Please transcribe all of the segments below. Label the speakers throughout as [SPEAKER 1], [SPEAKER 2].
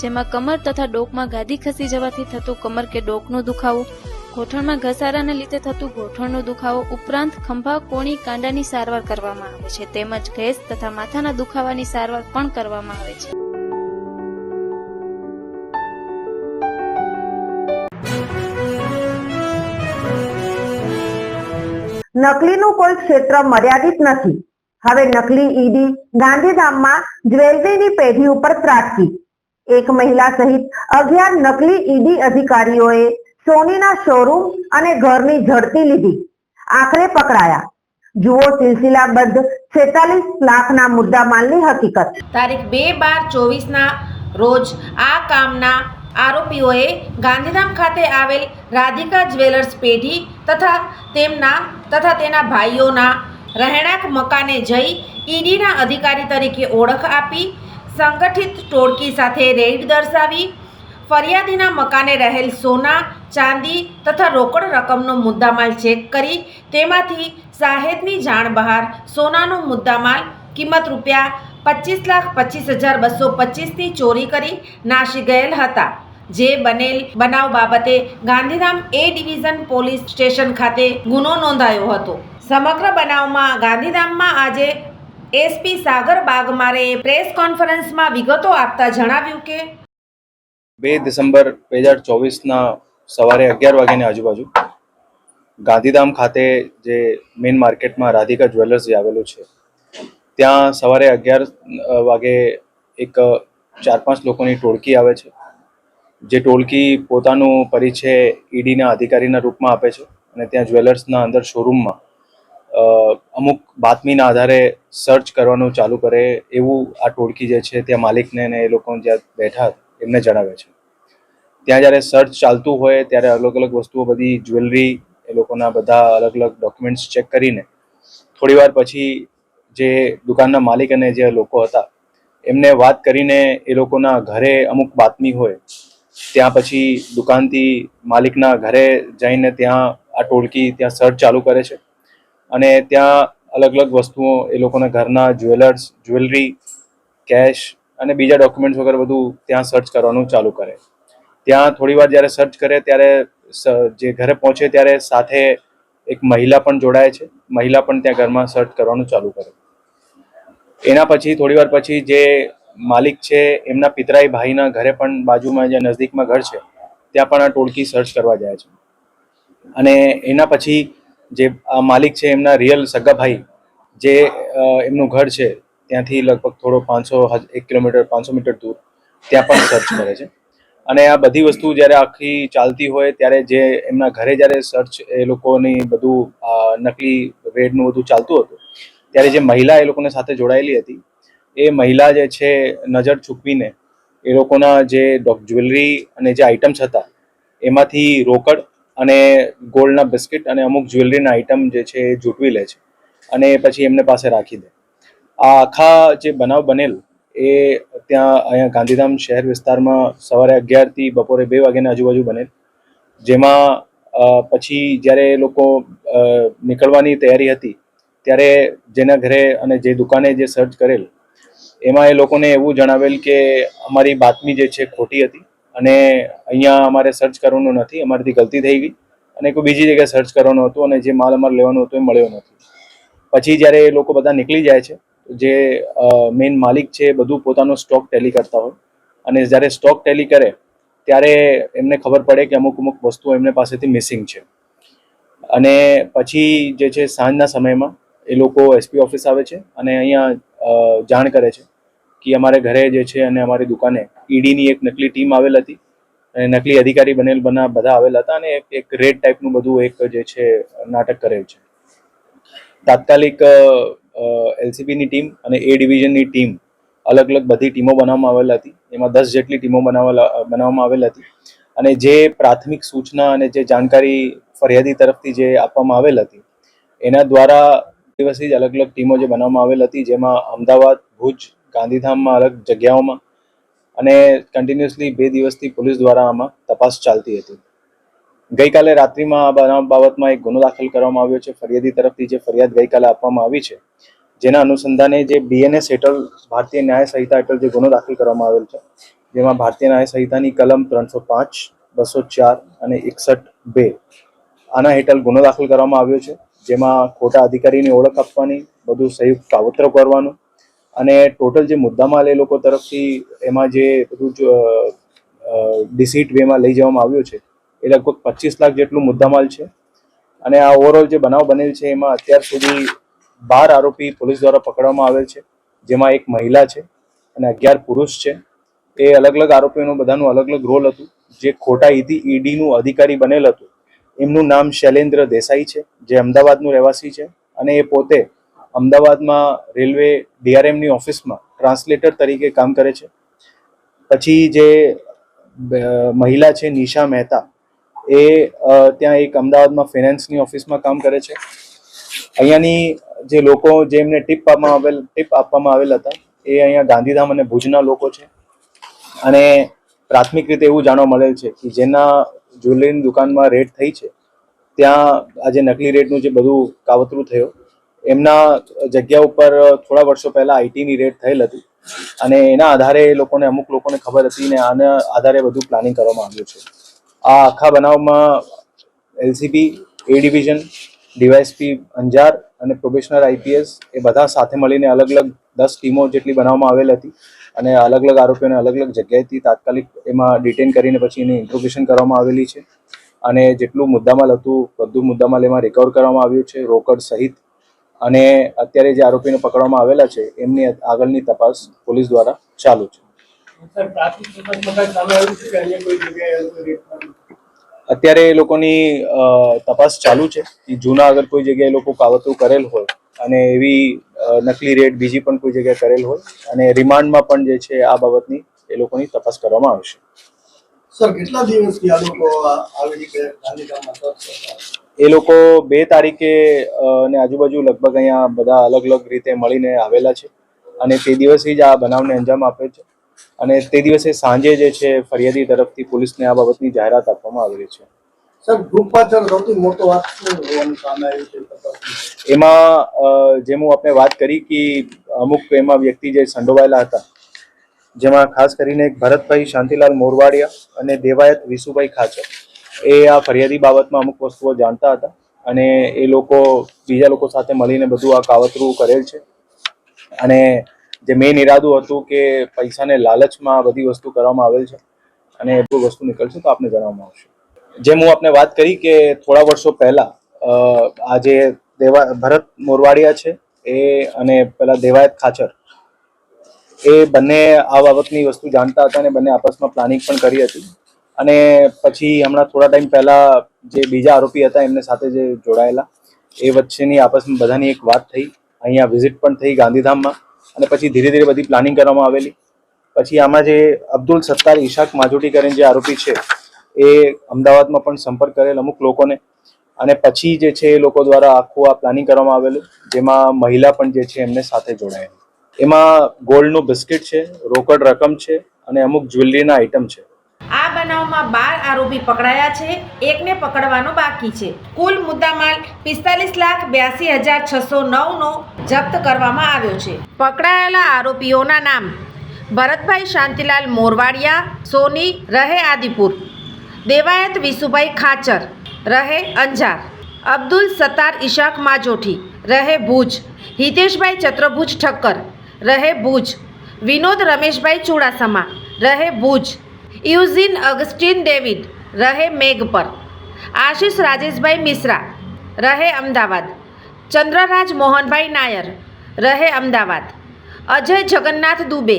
[SPEAKER 1] જેમાં કમર તથા ડોકમાં ગાદી ખસી જવાથી થતું કમર કે ડોકનું દુખાવો, ગોઠણમાં ઘસારાને લીધે થતું ગોઠણનો દુખાવો ઉપરાંત ખંભા, કોણી, કાંડાની સારવાર કરવામાં આવે છે. તેમજ ગેસ તથા માથાના દુખાવાની સારવાર પણ કરવામાં આવે છે.
[SPEAKER 2] નકલીનું કોઈ ક્ષેત્ર મર્યાદિત નથી. હવે નકલી ઈડી ગાંધીધામમાં જ્વેલરીની પેઢી ઉપર ત્રાટકી. એક મહિલા સહિત અગિયાર નકલી ઈડી અધિકારીઓએ સોનીના શોરૂમ અને ઘરની ઝડપી લીધી. આખરે પકડાયા. જુઓ સિલસિલાબદ્ધ છેતાલીસ લાખના મુદ્દા માલની હકીકત.
[SPEAKER 3] તારીખ બે બાર ચોવીસના રોજ આ કામના આરોપીઓએ ગાંધીધામ ખાતે આવેલ રાધિકા જ્વેલર્સ પેઢી તથા તેમના તથા તેના ભાઈઓના રહેણાંક મકાને જઈ ઈડીના અધિકારી તરીકે ઓળખ આપી સંગઠિત ટોળકી સાથે રેડ દર્શાવી, ફરિયાદીના મકાને રહેલ સોના, ચાંદી તથા રોકડ રકમનો મુદ્દામાલ ચેક કરી, તેમાંથી સાહેદની જાણ બહાર સોનાનો મુદ્દામાલ કિંમત રૂપિયા પચીસ લાખ પચીસ હજાર બસો પચીસની ચોરી કરી નાસી ગયેલ હતા. જે બનેલ બનાવ બાબતે Gandhidham A division police station ખાતે ગુનો નોંધાયો હતો. સમગ્ર બનાવમાં ગાંધીધામમાં આજે એસપી સાગર બાગમારે પ્રેસ કોન્ફરન્સમાં વિગતો આપતા જણાવ્યું કે
[SPEAKER 4] બે ડિસેમ્બર બે હજાર ચોવીસના સવારે અગિયાર વાગ્યાની આજુબાજુ ગાંધીધામ ખાતે જે મેઇન માર્કેટમાં રાધિકા જ્વેલર્સ જે આવેલું છે, ત્યાં સવારે અગિયાર વાગે એક ચાર પાંચ લોકોની ટોળકી આવે છે. જે ટોળકી પોતાનું પરિચય ઈડીના અધિકારીના રૂપમાં આપે છે અને ત્યાં જ્વેલર્સના અંદર શોરૂમમાં અમુક બાતમીના આધારે સર્ચ કરવાનું ચાલુ કરે એવું આ ટોળકી જે છે ત્યાં માલિકને ને એ લોકો જ્યાં બેઠા એમને જણાવે છે. ત્યાં જ્યારે સર્ચ ચાલતું હોય ત્યારે અલગ અલગ વસ્તુઓ બધી જ્વેલરી એ લોકોના બધા અલગ અલગ ડોક્યુમેન્ટ્સ ચેક કરીને થોડી વાર પછી જે દુકાનના માલિક અને જે લોકો હતા એમને વાત કરીને એ લોકોના ઘરે અમુક બાતમી હોય ત્યાં પછી દુકાનથી માલિકના ઘરે જઈને ત્યાં આ ટોળકી ત્યાં સર્ચ ચાલુ કરે છે. અને ત્યાં અલગ અલગ વસ્તુઓ, એ લોકોના ઘરના જ્વેલર્સ, જ્વેલરી, કેશ અને બીજા ડોક્યુમેન્ટ્સ વગેરે બધું ત્યાં સર્ચ કરવાનું ચાલુ કરે. ત્યાં થોડી વાર જ્યારે સર્ચ કરે ત્યારે જે ઘરે પહોંચે ત્યારે સાથે એક મહિલા પણ જોડાય છે. મહિલા પણ ત્યાં ઘરમાં સર્ચ કરવાનું ચાલુ કરે. એના પછી, થોડી વાર પછી જે માલિક છે, એમના પિતરાઈ ભાઈના ઘરે પણ બાજુમાં જે નજદીકમાં ઘર છે, ત્યાં પણ આ ટોળકી સર્ચ કરવા જાય છે. અને એના પછી જે આ માલિક છે એમના રિયલ સગાભાઈ, જે એમનું ઘર છે, ત્યાંથી લગભગ થોડો પાંચસો એક કિલોમીટર, પાંચસો મીટર દૂર, ત્યાં પણ સર્ચ કરે છે. અને આ બધી વસ્તુ જ્યારે આખી ચાલતી હોય, ત્યારે જે એમના ઘરે જ્યારે સર્ચ એ લોકોની બધું નકલી રેડનું બધું ચાલતું હતું, ત્યારે જે મહિલા એ લોકોને સાથે જોડાયેલી હતી, એ મહિલા જે છે, નજર ચૂકવીને એ લોકોના જે જ્વેલરી અને જે આઇટમ્સ હતા, એમાંથી રોકડ અને ગોલ્ડના બિસ્કિટ અને અમુક જ્વેલરીના આઇટમ જે છે એ જૂટવી લે છે. અને પછી એમને પાસે રાખી દે. આ આખા જે બનાવ બનેલ એ ત્યાં અહીંયા ગાંધીધામ શહેર વિસ્તારમાં સવારે અગિયારથી બપોરે બે વાગ્યાની આજુબાજુ બનેલ. જેમાં પછી જ્યારે એ લોકો નીકળવાની તૈયારી હતી, ત્યારે જેના ઘરે અને જે દુકાને જે સર્ચ કરેલ, એમાં એ લોકોને એવું જણાવેલ કે અમારી બાતમી જે છે ખોટી હતી. અને અહીંયા અમારે સર્ચ કરવાનું નથી, અમારીથી ગલતી થઈ ગઈ. અને કોઈ બીજી જગ્યાએ સર્ચ કરવાનું હતું અને જે માલ અમારે લેવાનો હતો એ મળ્યો નથી. પછી જ્યારે એ લોકો બધા નીકળી જાય છે જે મેઇન માલિક છે એ બધું પોતાનો સ્ટોક ટેલી કરતા હોય. અને જ્યારે સ્ટોક ટેલી કરે, ત્યારે એમને ખબર પડે કે અમુક અમુક વસ્તુઓ એમને પાસેથી મિસિંગ છે. અને પછી જે છે સાંજના સમયમાં એ લોકો એસપી ઓફિસ આવે છે અને અહીંયા જાણ કરે છે. કે અમારે ઘરે જે છે અને અમારી દુકાને ઈડીની એક નકલી ટીમ આવેલ હતી. અને નકલી અધિકારી બનેલ બના, બધા આવેલ હતા અને એક રેડ ટાઈપનું બધું એક જે છે નાટક કરેલ છે. તાત્કાલિક એલસીબીની ટીમ અને એ ડિવિઝનની ટીમ અલગ અલગ બધી ટીમો બનાવવામાં આવેલ હતી. એમાં દસ જેટલી ટીમો બનાવેલા, બનાવવામાં આવેલ હતી. અને જે પ્રાથમિક સૂચના અને જે જાણકારી ફરિયાદી તરફથી જે આપવામાં આવેલ હતી, એના દ્વારા દિવસથી જ અલગ અલગ ટીમો જે બનાવવામાં આવેલ હતી, જેમાં અમદાવાદ, ભુજ ગાંધીધામમાં અલગ જગ્યાઓમાં અને કન્ટિન્યુઅસલી બે દિવસથી પોલીસ દ્વારા આમાં તપાસ ચાલતી હતી. ગઈકાલે રાત્રિમાં આ બનાવ બાબતમાં એક ગુનો દાખલ કરવામાં આવ્યો છે. ફરિયાદી તરફથી જે ફરિયાદ ગઈકાલે આપવામાં આવી છે, જેના અનુસંધાને જે બીએનએસ હેઠળ ભારતીય ન્યાય સંહિતા હેઠળ જે ગુનો દાખલ કરવામાં આવેલ છે, જેમાં ભારતીય ન્યાય સંહિતાની કલમ ત્રણસો પાંચ, બસો ચાર અને એકસઠ બે આના હેઠળ ગુનો દાખલ કરવામાં આવ્યો છે, જેમાં ખોટા અધિકારીની ઓળખ આપવાની, બધું સંયુક્ત કાવતરો કરવાનું અને ટોટલ જે મુદ્દામાલ એ લોકો તરફથી એમાં જે બધું જ ડિસીટ વેમાં લઈ જવામાં આવ્યું છે, એ લગભગ પચીસ લાખ જેટલું મુદ્દામાલ છે. અને આ ઓવરઓલ જે બનાવ બનેલ છે, એમાં અત્યાર સુધી બાર આરોપી પોલીસ દ્વારા પકડવામાં આવેલ છે, જેમાં એક મહિલા છે અને અગિયાર પુરુષ છે. એ અલગ અલગ આરોપીઓનું બધાનું અલગ અલગ રોલ હતું. જે ખોટા ઈડી ઈડીનું અધિકારી બનેલ હતું. એમનું નામ શૈલેન્દ્ર દેસાઈ છે, જે અમદાવાદનું રહેવાસી છે અને એ પોતે અમદાવાદમાં રેલવે ડીઆરએમની ઓફિસમાં ટ્રાન્સલેટર તરીકે કામ કરે છે. પછી જે મહિલા છે નિશા મહેતા, એ ત્યાં એક અમદાવાદમાં ફિનાન્સની ઓફિસમાં કામ કરે છે. અહીંયાની જે લોકો જે એમને ટીપ આપવામાં આવેલ, ટીપ આપવામાં આવેલ હતા, એ અહીંયા ગાંધીધામ અને ભુજના લોકો છે. અને પ્રાથમિક રીતે એવું જાણવા મળેલ છે કે જેના જ્વેલરીની દુકાનમાં રેડ થઈ છે, ત્યાં આજે નકલી રેડનું જે બધું કાવતરું થયો એમના જગ્યા ઉપર થોડા વર્ષો પહેલા આઈટીની રેડ થયેલ હતી. અને એના આધારે એ લોકોને, અમુક લોકોને ખબર હતી ને આના આધારે બધું પ્લાનિંગ કરવામાં આવ્યું છે. આ આખા બનાવમાં LCB A division DYSP Anjar અને પ્રોબેશનર આઈપીએસ એ બધા સાથે મળીને અલગ અલગ દસ ટીમો જેટલી બનાવવામાં આવેલ હતી અને અલગ અલગ આરોપીઓને અલગ અલગ જગ્યાએથી તાત્કાલિક એમાં ડિટેન કરીને પછી એની ઇન્ટ્રોગેશન કરવામાં આવેલી છે. અને જેટલું મુદ્દામાલ હતું, બધું મુદ્દામાલ એમાં રિકવર કરવામાં આવ્યું છે. રોકડ સહિત અને અત્યારે જે આરોપીને પકડવામાં આવેલા છે એમની આગળની તપાસ પોલીસ દ્વારા ચાલુ છે.
[SPEAKER 5] સર પ્રાથમિક તપાસમાં કાંઈ સામે આવ્યું છે કે અહીંયા કોઈ જગ્યાએ એવું કોઈ રેડ થયું?
[SPEAKER 4] અત્યારે એ લોકોની અ, તપાસ ચાલુ છે. કે જૂના અગર કોઈ જગ્યાએ લોકો કાવતરું કરેલ હોય અને એવી નકલી રેડ બીજી પણ કોઈ જગ્યાએ કરેલ હોય અને રિમાન્ડમાં પણ જે છે આ બાબતની એ લોકોની તપાસ કરવામાં આવશે.
[SPEAKER 5] સર કેટલા દિવસથી આ લોકો આ- આવી
[SPEAKER 4] એ લોકો બે તારીખે ને આજુબાજુ લગભગ અહીંયા બધા અલગ અલગ રીતે મળીને આવેલા છે. અને તે દિવસે જ આ બનાવને અંજામ આપે છે. અને તે દિવસે સાંજે જે છે ફરિયાદી તરફથી પોલીસને આ બાબતની જાહેરાત આપવામાં આવેલી છે.
[SPEAKER 5] સર ગ્રુપ પાછળ સૌથી મોટો વાત શું હોવાનું સામે આવ્યું છે?
[SPEAKER 4] એમાં જેમ હું આપણે વાત કરી કે અમુક એમાં વ્યક્તિ જે સંડોવાયેલા હતા જેમાં ખાસ કરીને ભરતભાઈ શાંતિલાલ મોરવાડિયા અને દેવાયત વિસુભાઈ ખાચર. એ આ ફરિયાદી બાબતમાં અમુક વસ્તુઓ જાણતા હતા અને એ લોકો બીજા લોકો સાથે મળીને બધું આ કાવતરું કરેલ છે. અને જે મેઇન ઇરાદું હતું કે પૈસાને લાલચમાં બધી વસ્તુ કરવામાં આવેલ છે અને એ વસ્તુ નીકળશે તો આપને જણાવવામાં આવશે. જેમ હું આપને વાત કરી કે થોડા વર્ષો પહેલા આ જે દેવા, ભરત મોરવાડિયા છે એ અને પેલા દેવાયત ખાચર એ બંને આ બાબતની વસ્તુ જાણતા હતા અને બંને આપસમાં પ્લાનિંગ પણ કરી હતી. અને પછી હમણાં થોડા ટાઈમ પહેલા જે બીજા આરોપી હતા, એમને સાથે જે જોડાયેલા, એ વચ્ચેની આપસમાં બધાની એક વાત થઈ. અહીંયા વિઝિટ પણ થઈ ગાંધીધામમાં અને પછી ધીરે ધીરે બધી પ્લાનિંગ કરવામાં આવેલી. પછી આમાં જે અબ્દુલ સત્તાર ઈશાક માજુટી કરીને જે આરોપી છે, એ અમદાવાદમાં પણ સંપર્ક કરેલ અમુક લોકોને. અને પછી જે છે એ લોકો દ્વારા આખું આ પ્લાનિંગ કરવામાં આવેલું, જેમાં મહિલા પણ જે છે એમને સાથે જોડાયેલી. એમાં ગોલ્ડનું બિસ્કિટ છે, રોકડ રકમ છે અને અમુક જ્વેલરીના આઇટમ છે.
[SPEAKER 3] બનાવમાં બાર આરોપી પકડાયા છે, એકને પકડવાનો બાકી છે. કુલ મુદ્દામાલ પિસ્તાલીસ લાખ બ્યાસી હજાર છસો નવનો જપ્ત કરવામાં આવ્યો છે. પકડાયેલા આરોપીઓના નામ ભરતભાઈ શાંતિલાલ મોરવાડિયા, સોની, રહે આદિપુર. દેવાયત વિસુભાઈ ખાચર, રહે અંજાર. અબ્દુલ સત્તાર ઈશાક માજોઠી, રહે ભુજ. હિતેશભાઈ ચત્રભુજ ઠક્કર, રહે ભુજ. વિનોદ રમેશભાઈ ચુડાસમા, રહે ભુજ. યુઝિન અગસ્ટિન ડેવિડ. રહે મેઘપર આશિષ રાજેશભાઈ મિશ્રા. રહે અમદાવાદ. ચંદ્રરાજ મોહનભાઈ નાયર. રહે અમદાવાદ. અજય જગન્નાથ દુબે.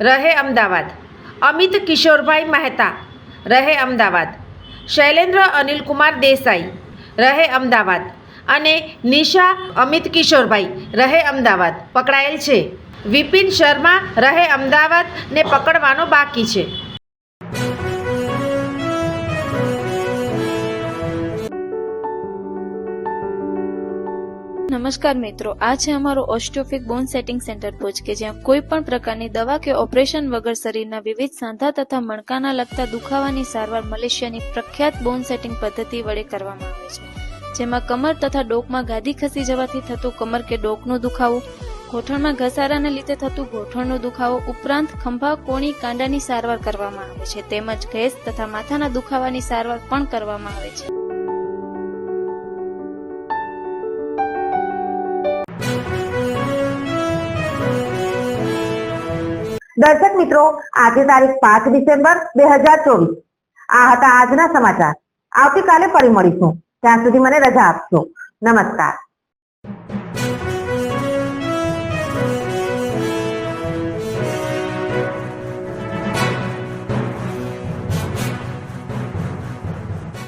[SPEAKER 3] રહે અમદાવાદ. અમિત કિશોરભાઈ મહેતા. રહે અમદાવાદ. શૈલેન્દ્ર અનિલકુમાર દેસાઈ. રહે અમદાવાદ. અને નિશા અમિત કિશોરભાઈ. રહે અમદાવાદ. પકડાયેલ છે. વિપિન શર્મા રહે અમદાવાદ ને પકડવાનો બાકી છે.
[SPEAKER 1] નમસ્કાર મિત્રો, આ છે અમારું osteopathic bone setting centre Bhuj કે જ્યાં કોઈ પણ પ્રકારની દવા કે ઓપરેશન વગર શરીરના વિવિધ સાંધા તથા મણકાના લગતા દુખાવાની સારવાર મલેશિયાની પ્રખ્યાત બોન સેટિંગ પદ્ધતિ વડે કરવામાં આવે છે. જેમાં કમર તથા ડોકમાં ગાદી ખસી જવાથી થતું કમર કે ડોકનો દુખાવો, ગોઠણમાં ઘસારાને લીધે થતું ગોઠણનો દુખાવો ઉપરાંત ખંભા, કોણી, કાંડાની સારવાર કરવામાં આવે છે. તેમજ ગેસ તથા માથાના દુખાવાની સારવાર પણ કરવામાં આવે છે.
[SPEAKER 2] દર્શક મિત્રો, આજે તારીખ પાંચ ડિસેમ્બર બે હજાર ચોવીસ. આ હતા આજના સમાચાર. આવતીકાલે ફરી મળીશું. ત્યાં સુધી મને રજા આપશો. નમસ્કાર.